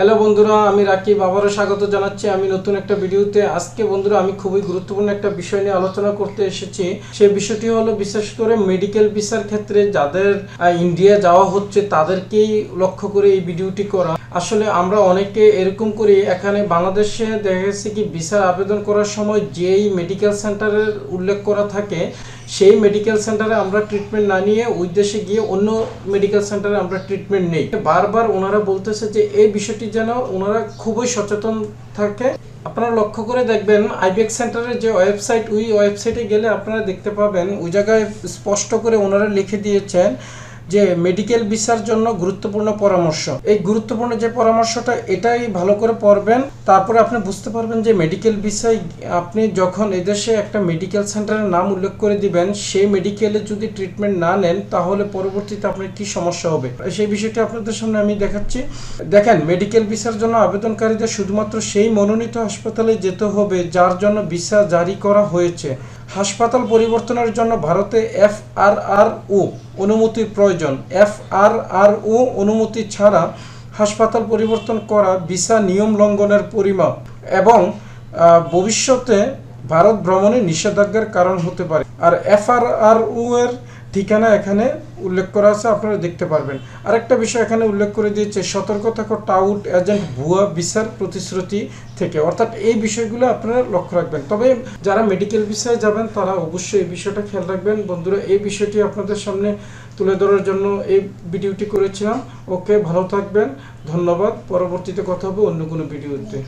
Hello বন্ধুরা, আমি রাকিব। আবারও স্বাগত জানাচ্ছি আমি নতুন একটা ভিডিওতে। আজকে বন্ধুরা, আমি খুবই গুরুত্বপূর্ণ একটা বিষয় নিয়ে আলোচনা করতে এসেছি। সেই বিষয়টি হলো, বিশেষ করে মেডিকেল ভিসার ক্ষেত্রে যাদের ইন্ডিয়া যাওয়া হচ্ছে, তাদেরকেই লক্ষ্য করে এই ভিডিওটি করা। আসলে আমরা অনেকে এরকম করি, এখানে বাংলাদেশে দেখা গেছে কি, ভিসার আবেদন করার সময় যেই মেডিকেল সেন্টারের উল্লেখ করা থাকে, সেই মেডিকেল সেন্টারে আমরা ট্রিটমেন্ট না নিয়ে ওই দেশে গিয়ে অন্য মেডিকেল সেন্টারে আমরা ট্রিটমেন্ট নেই। বারবার ওনারা বলতেছে যে, এই বিষয়টি যেন ওনারা খুবই সচেতন থাকে। আপনারা লক্ষ্য করে দেখবেন আইবিএক্স সেন্টারের যে ওয়েবসাইট, ওই ওয়েবসাইটে গেলে আপনারা দেখতে পাবেন, ওই জায়গায় স্পষ্ট করে ওনারা লিখে দিয়েছেন যে মেডিকেল ভিসার জন্য গুরুত্বপূর্ণ পরামর্শ। এই গুরুত্বপূর্ণ যে পরামর্শটা, এটাই ভালো করে পড়বেন। তারপরে আপনি বুঝতে পারবেন যে মেডিকেল ভিসায় আপনি যখন এদেশে একটা মেডিকেল সেন্টারের নাম উল্লেখ করে দিবেন, সেই মেডিকেলে যদি ট্রিটমেন্ট না নেন, তাহলে পরবর্তীতে আপনার কি সমস্যা হবে? সেই বিষয়টি আপনাদের সামনে আমি দেখাচ্ছি। দেখেন মেডিকেল ভিসার জন্য আবেদনকারীদের শুধুমাত্র সেই মনোনীত হাসপাতালে যেতে হবে, যার জন্য ভিসা জারি করা হয়েছে। হাসপাতাল পরিবর্তনের জন্য ভারতে এফ আর আর ও অনুমতির প্রয়োজন। এফ আর আর ও অনুমতি ছাড়া হাসপাতাল পরিবর্তন করা ভিসা নিয়ম লঙ্ঘনের পরিমাপ এবং ভবিষ্যতে ভারত ভ্রমণে নিষেধাজ্ঞার কারণ হতে পারে। আর এফ আর আর ও এর ঠিকানা এখানে উল্লেখ করা আছে, আপনারা দেখতে পারবেন। আরেকটা বিষয় এখানে উল্লেখ করে দিয়েছে সতর্ক থাকো টাউট এজেন্ট ভুয়া ভিসার প্রতিশ্রুতি থেকে। অর্থাৎ এই বিষয়গুলো আপনারা লক্ষ্য রাখবেন। তবে যারা মেডিকেল বিষয়ে যাবেন, তারা অবশ্যই এই বিষয়টা খেয়াল রাখবেন। বন্ধুরা, এই বিষয়টি আপনাদের সামনে তুলে ধরার জন্য এই ভিডিওটি করেছিলাম। ওকে, ভালো থাকবেন। ধন্যবাদ। পরবর্তীতে কথা হবে অন্য কোনো ভিডিওতে।